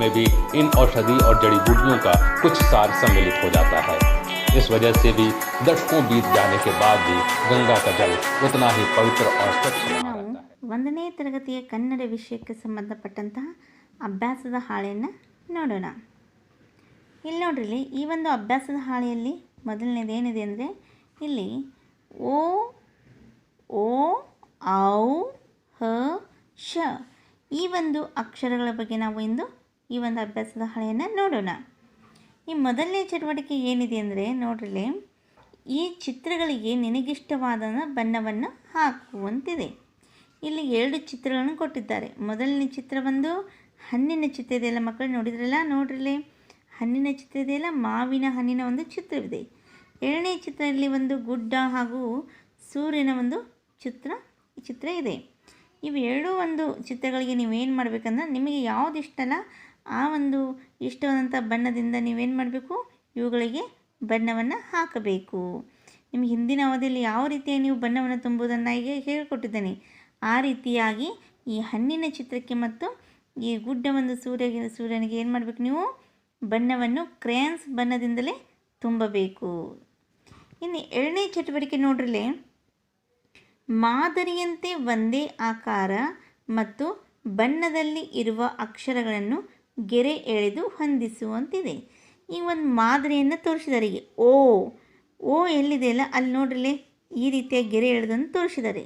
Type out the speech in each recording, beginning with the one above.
में भी इन औषधि और जड़ी बूटियों का कुछ सार सम्मिलित हो जाता है इस वजह से भी दशकों बीत जाने के बाद भी गंगा का जल उतना ही पवित्र और स्वच्छ बना ನಾವು रहता है ಒಂದನೇ ತರಗತಿಯ ಕನ್ನಡ ವಿಷಯಕ್ಕೆ ಸಂಬಂಧಪಟ್ಟಂತಹ ಅಭ್ಯಾಸದ ಹಾಳೆಯನ್ನು ನೋಡೋಣ ಇಲ್ಲಿ ನೋಡ್ರಿ ಈ ಒಂದು ಅಭ್ಯಾಸದ ಹಾಳೆಯಲ್ಲಿ ಮೊದಲನೇದು ಏನಿದೆ ಅಂದರೆ ಇಲ್ಲಿ ಓ ಓ ಔ ಹ ಶ ಈ ಒಂದು ಅಕ್ಷರಗಳ ಬಗ್ಗೆ ನಾವು ಇಂದು ಈ ಒಂದು ಅಭ್ಯಾಸದ ಹಾಳೆಯನ್ನು ನೋಡೋಣ. ಈ ಮೊದಲನೇ ಚಟುವಟಿಕೆ ಏನಿದೆ ಅಂದರೆ ನೋಡ್ರಿ ಈ ಚಿತ್ರಗಳಿಗೆ ನಿನಗಿಷ್ಟವಾದ ಬಣ್ಣವನ್ನು ಹಾಕುವಂತಿದೆ. ಇಲ್ಲಿ ಎರಡು ಚಿತ್ರಗಳನ್ನು ಕೊಟ್ಟಿದ್ದಾರೆ. ಮೊದಲನೇ ಚಿತ್ರ ಬಂದು ಹಣ್ಣಿನ ಚಿತ್ರ ಇದೆಯಲ್ಲ ಮಕ್ಕಳು ನೋಡಿದ್ರಲ್ಲ? ನೋಡ್ರಿಲೆ ಹಣ್ಣಿನ ಚಿತ್ರ ಇದೆಯಲ್ಲ ಮಾವಿನ ಹಣ್ಣಿನ ಒಂದು ಚಿತ್ರವಿದೆ. ಎರಡನೇ ಚಿತ್ರದಲ್ಲಿ ಒಂದು ಗುಡ್ಡ ಹಾಗೂ ಸೂರ್ಯನ ಒಂದು ಚಿತ್ರ ಚಿತ್ರ ಇದೆ. ಇವೆರಡೂ ಒಂದು ಚಿತ್ರಗಳಿಗೆ ನೀವೇನು ಮಾಡಬೇಕಂದ್ರೆ ನಿಮಗೆ ಯಾವುದು ಇಷ್ಟಲ್ಲ ಆ ಒಂದು ಇಷ್ಟವಾದಂಥ ಬಣ್ಣದಿಂದ ನೀವೇನು ಮಾಡಬೇಕು? ಇವುಗಳಿಗೆ ಬಣ್ಣವನ್ನು ಹಾಕಬೇಕು. ನಿಮಗೆ ಹಿಂದಿನ ಅವಧಿಯಲ್ಲಿ ಯಾವ ರೀತಿಯಾಗಿ ನೀವು ಬಣ್ಣವನ್ನು ತುಂಬುವುದನ್ನು ಈಗ ಹೇಳಿಕೊಟ್ಟಿದ್ದೇನೆ. ಆ ರೀತಿಯಾಗಿ ಈ ಹಣ್ಣಿನ ಚಿತ್ರಕ್ಕೆ ಮತ್ತು ಈ ಗುಡ್ಡ ಒಂದು ಸೂರ್ಯ, ಸೂರ್ಯನಿಗೆ ಏನು ಮಾಡಬೇಕು ನೀವು? ಬಣ್ಣವನ್ನು ಕ್ರೇನ್ಸ್ ಬಣ್ಣದಿಂದಲೇ ತುಂಬಬೇಕು. ಇನ್ನು ಎರಡನೇ ಚಟುವಟಿಕೆ ನೋಡ್ರಿಲೆ ಮಾದರಿಯಂತೆ ಒಂದೇ ಆಕಾರ ಮತ್ತು ಬಣ್ಣದಲ್ಲಿ ಇರುವ ಅಕ್ಷರಗಳನ್ನು ಗೆರೆ ಎಳೆದು ಹೊಂದಿಸುವಂತಿದೆ. ಈ ಒಂದು ಮಾದರಿಯನ್ನು ತೋರಿಸಿದ್ದಾರೆ ಈಗ ಓ ಓ ಎಲ್ಲಿದೆಯಲ್ಲ ಅಲ್ಲಿ? ನೋಡ್ರಿಲೆ, ಈ ರೀತಿಯ ಗೆರೆ ಎಳೆದನ್ನು ತೋರಿಸಿದ್ದಾರೆ.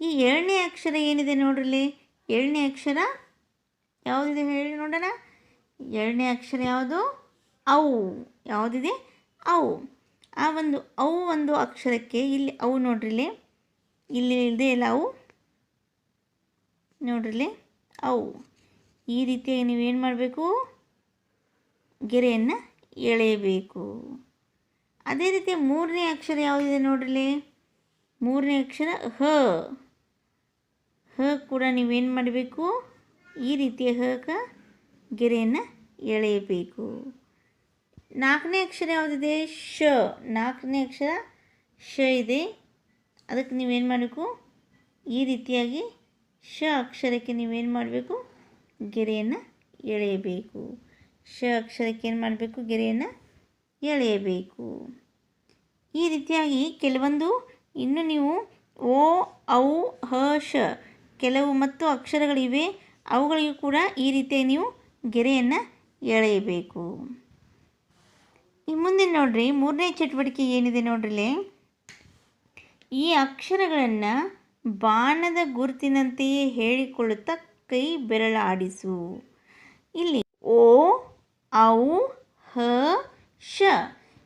ಈ ಏಳನೇ ಅಕ್ಷರ ಏನಿದೆ ನೋಡ್ರಿಲೆ? ಏಳನೇ ಅಕ್ಷರ ಯಾವುದಿದೆ ಹೇಳಿ ನೋಡೋಣ. ಎರಡನೇ ಅಕ್ಷರ ಯಾವುದು? ಔ ಯಾವುದಿದೆ? ಔ ಆ ಒಂದು ಔ ಒಂದು ಅಕ್ಷರಕ್ಕೆ ಇಲ್ಲಿ ಅವು ನೋಡ್ರಿಲೆ? ಇಲ್ಲಿ ಇದೆ ಇಲ್ಲ ಅವು? ನೋಡ್ರಿಲೆ? ಅವು. ಈ ರೀತಿಯಾಗಿ ನೀವೇನು ಮಾಡಬೇಕು? ಗೆರೆಯನ್ನು ಎಳೆಯಬೇಕು. ಅದೇ ರೀತಿ ಮೂರನೇ ಅಕ್ಷರ ಯಾವುದಿದೆ ನೋಡ್ರಿ? ಮೂರನೇ ಅಕ್ಷರ ಹ. ಹ ಕೂಡ ನೀವೇನು ಮಾಡಬೇಕು? ಈ ರೀತಿಯ ಹಕ ಗೆರೆಯನ್ನು ಎಳೆಯಬೇಕು. ನಾಲ್ಕನೇ ಅಕ್ಷರ ಯಾವುದಿದೆ? ಶ. ನಾಲ್ಕನೇ ಅಕ್ಷರ ಶ ಇದೆ. ಅದಕ್ಕೆ ನೀವೇನು ಮಾಡಬೇಕು? ಈ ರೀತಿಯಾಗಿ ಶ ಅಕ್ಷರಕ್ಕೆ ನೀವೇನು ಮಾಡಬೇಕು? ಗೆರೆಯನ್ನು ಎಳೆಯಬೇಕು. ಶ ಅಕ್ಷರಕ್ಕೆ ಏನು ಮಾಡಬೇಕು? ಗೆರೆಯನ್ನು ಎಳೆಯಬೇಕು. ಈ ರೀತಿಯಾಗಿ ಕೆಲವೊಂದು ಇನ್ನು ನೀವು ಓ, ಔ, ಹ, ಶ ಕೆಲವು ಮತ್ತು ಅಕ್ಷರಗಳಿವೆ. ಅವುಗಳಿಗೂ ಕೂಡ ಈ ರೀತಿಯಾಗಿ ನೀವು ಗೆರೆಯನ್ನು ಎಳೆಯಬೇಕು. ಈ ಮುಂದೆ ನೋಡ್ರಿ, ಮೂರನೇ ಚಟುವಟಿಕೆ ಏನಿದೆ ನೋಡ್ರಿಲೆ? ಈ ಅಕ್ಷರಗಳನ್ನು ಬಾಣದ ಗುರುತಿನಂತೆಯೇ ಹೇಳಿಕೊಳ್ಳುತ್ತಾ ಕೈ ಬೆರಳಾಡಿಸು. ಇಲ್ಲಿ ಓ, ಔ, ಹ, ಶ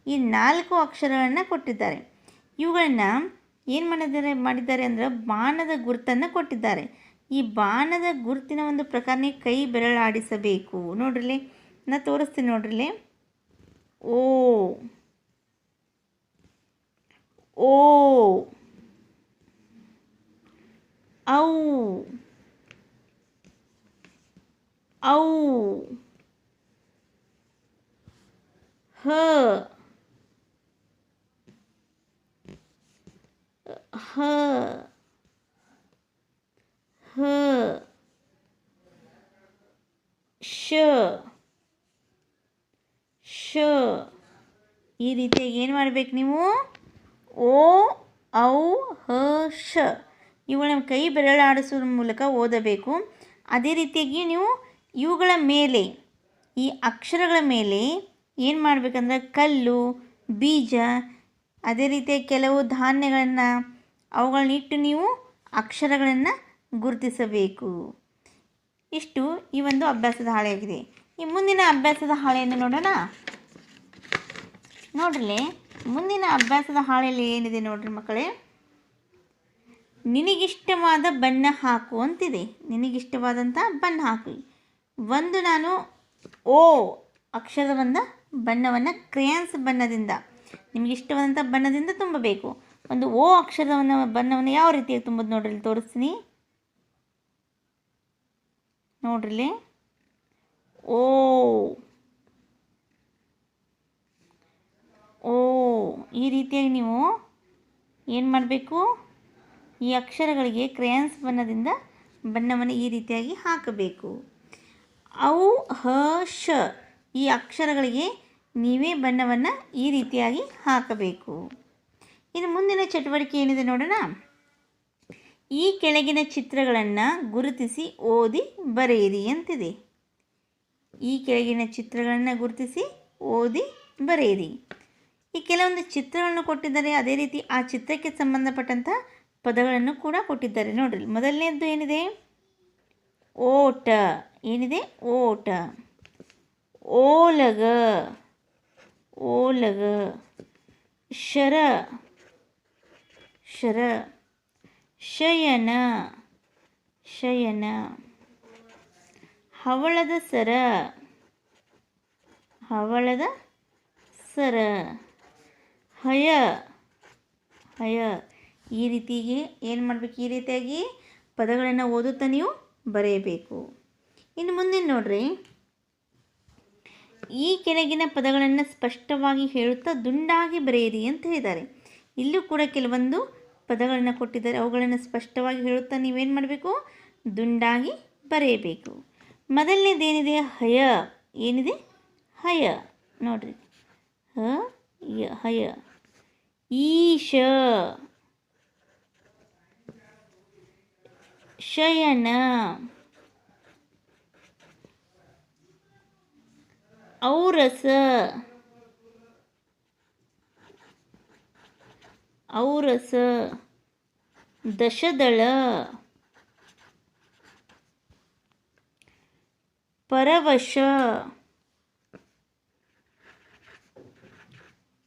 ಈ ನಾಲ್ಕು ಅಕ್ಷರಗಳನ್ನು ಕೊಟ್ಟಿದ್ದಾರೆ. ಇವುಗಳನ್ನು ಏನು ಮಾಡಿದ್ದಾರೆ ಮಾಡಿದ್ದಾರೆ ಅಂದರೆ ಬಾಣದ ಗುರುತನ್ನು ಕೊಟ್ಟಿದ್ದಾರೆ. ಈ ಬಾಣದ ಗುರುತಿನ ಒಂದು ಪ್ರಕಾರನೇ ಕೈ ಬೆರಳಾಡಿಸಬೇಕು. ನೋಡ್ರಿಲೆ ನಾ ತೋರಿಸ್ತೀನಿ ನೋಡ್ರಿಲೆ ಓ ಓ ಔ ಔ ಹ. ಹ. ಹ. ಶ. ಶ. ಈ ರೀತಿಯಾಗಿ ಏನು ಮಾಡಬೇಕು ನೀವು? ಓ, ಔ, ಹ, ಶ. ಇವುಗಳನ್ನ ಕೈ ಬೆರಳಾಡಿಸುವ ಮೂಲಕ ಓದಬೇಕು. ಅದೇ ರೀತಿಯಾಗಿ ನೀವು ಇವುಗಳ ಮೇಲೆ, ಈ ಅಕ್ಷರಗಳ ಮೇಲೆ ಏನು ಮಾಡಬೇಕಂದ್ರೆ ಕಲ್ಲು, ಬೀಜ, ಅದೇ ರೀತಿಯ ಕೆಲವು ಧಾನ್ಯಗಳನ್ನು ಅವುಗಳನ್ನಿಟ್ಟು ನೀವು ಅಕ್ಷರಗಳನ್ನು ಗುರುತಿಸಬೇಕು. ಇಷ್ಟು ಈ ಒಂದು ಅಭ್ಯಾಸದ ಹಾಳೆಯಾಗಿದೆ. ಈ ಮುಂದಿನ ಅಭ್ಯಾಸದ ಹಾಳೆಯನ್ನು ನೋಡೋಣ. ನೋಡ್ರಿ ಮುಂದಿನ ಅಭ್ಯಾಸದ ಹಾಳೆಯಲ್ಲಿ ಏನಿದೆ ನೋಡ್ರಿ ಮಕ್ಕಳೇ? ನಿನಗಿಷ್ಟವಾದ ಬಣ್ಣ ಹಾಕು ಅಂತಿದೆ. ನಿನಗಿಷ್ಟವಾದಂಥ ಬಣ್ಣ ಹಾಕಿ. ಒಂದು ನಾನು ಓ ಅಕ್ಷರವನ್ನು, ಬಣ್ಣವನ್ನು ಕ್ರಿಯಾನ್ಸ್ ಬಣ್ಣದಿಂದ, ನಿಮಗೆ ಇಷ್ಟವಾದಂಥ ಬಣ್ಣದಿಂದ ತುಂಬಬೇಕು. ಒಂದು ಓ ಅಕ್ಷರವನ್ನು, ಬಣ್ಣವನ್ನು ಯಾವ ರೀತಿಯಾಗಿ ತುಂಬೋದು ನೋಡ್ರಿ ತೋರಿಸ್ತೀನಿ. ನೋಡ್ರಿ ಓ. ಓ. ಈ ರೀತಿಯಾಗಿ ನೀವು ಏನು ಮಾಡಬೇಕು? ಈ ಅಕ್ಷರಗಳಿಗೆ ಕ್ರಯಾನ್ಸ್ ಬಣ್ಣದಿಂದ ಬಣ್ಣವನ್ನು ಈ ರೀತಿಯಾಗಿ ಹಾಕಬೇಕು. ಔ ಹ ಶ ಈ ಅಕ್ಷರಗಳಿಗೆ ನೀವೇ ಬಣ್ಣವನ್ನು ಈ ರೀತಿಯಾಗಿ ಹಾಕಬೇಕು. ಇನ್ನು ಮುಂದಿನ ಚಟುವಟಿಕೆ ಏನಿದೆ ನೋಡೋಣ. ಈ ಕೆಳಗಿನ ಚಿತ್ರಗಳನ್ನು ಗುರುತಿಸಿ ಓದಿ ಬರೆಯಿರಿ ಅಂತಿದೆ. ಈ ಕೆಳಗಿನ ಚಿತ್ರಗಳನ್ನು ಗುರುತಿಸಿ ಓದಿ ಬರೆಯಿರಿ. ಈ ಕೆಲವೊಂದು ಚಿತ್ರಗಳನ್ನು ಕೊಟ್ಟಿದ್ದಾರೆ. ಅದೇ ರೀತಿ ಆ ಚಿತ್ರಕ್ಕೆ ಸಂಬಂಧಪಟ್ಟಂಥ ಪದಗಳನ್ನು ಕೂಡ ಕೊಟ್ಟಿದ್ದಾರೆ ನೋಡ್ರಿ. ಮೊದಲನೇದ್ದು ಏನಿದೆ? ಓಟ. ಏನಿದೆ? ಓಟ. ಓಲಗ. ಓಲಗ. ಶರ. ಶರ. ಶಯನ. ಶಯನ. ಹವಳದ ಸರ. ಹವಳದ ಸರ. ಹಯ. ಹಯ. ಈ ರೀತಿಗೆ ಏನು ಮಾಡಬೇಕು? ಈ ರೀತಿಯಾಗಿ ಪದಗಳನ್ನು ಓದುತ್ತಾ ನೀವು ಬರೆಯಬೇಕು. ಇನ್ನು ಮುಂದೆ ನೋಡ್ರಿ. ಈ ಕೆಳಗಿನ ಪದಗಳನ್ನು ಸ್ಪಷ್ಟವಾಗಿ ಹೇಳುತ್ತಾ ದುಂಡಾಗಿ ಬರೆಯಿರಿ ಅಂತ ಹೇಳಿದ್ದಾರೆ. ಇಲ್ಲೂ ಕೂಡ ಕೆಲವೊಂದು ಪದಗಳನ್ನು ಕೊಟ್ಟಿದ್ದಾರೆ. ಅವುಗಳನ್ನು ಸ್ಪಷ್ಟವಾಗಿ ಹೇಳುತ್ತಾ ನೀವೇನು ಮಾಡಬೇಕು? ದುಂಡಾಗಿ ಬರೆಯಬೇಕು. ಮೊದಲನೇದೇನಿದೆ? ಹಯ. ಏನಿದೆ? ಹಯ. ನೋಡ್ರಿ. ಹ, ಯ, ಹಯ. ಈಶ. ಶಯನ. ಔರಸ ಔರಸ ದಶದಳ ಪರವಶ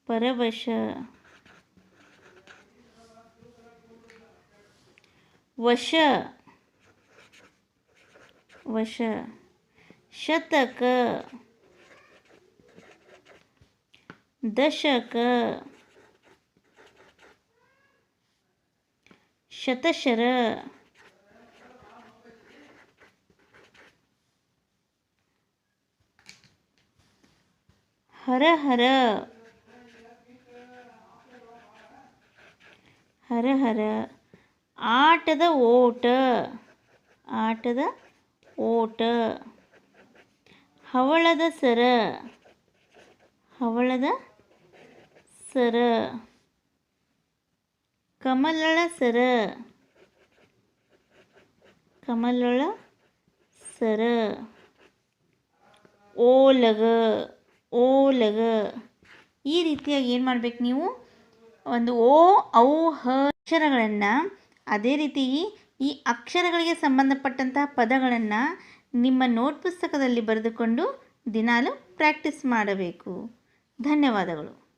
ಪರವಶ ವಶ ವಶ ಶತಕ ದಶಕ ಶತಶರ ಹರ ಹರ ಹರ ಹರ ಆಟದ ಓಟ ಆಟದ ಓಟ ಹವಳದ ಸರ ಹವಳದ ಸರ. ಕಮಲಳ ಸರ. ಕಮಲಳ ಸರ. ಓಲಗ ಓಲಗ. ಈ ರೀತಿಯಾಗಿ ಏನು ಮಾಡ್ಬೇಕು ನೀವು? ಒಂದು ಓ, ಔ, ಹ ಅಕ್ಷರಗಳನ್ನು, ಅದೇ ರೀತಿ ಈ ಅಕ್ಷರಗಳಿಗೆ ಸಂಬಂಧಪಟ್ಟಂತಹ ಪದಗಳನ್ನು ನಿಮ್ಮ ನೋಟ್ ಪುಸ್ತಕದಲ್ಲಿ ಬರೆದುಕೊಂಡು ದಿನಾಲು ಪ್ರಾಕ್ಟೀಸ್ ಮಾಡಬೇಕು. ಧನ್ಯವಾದಗಳು.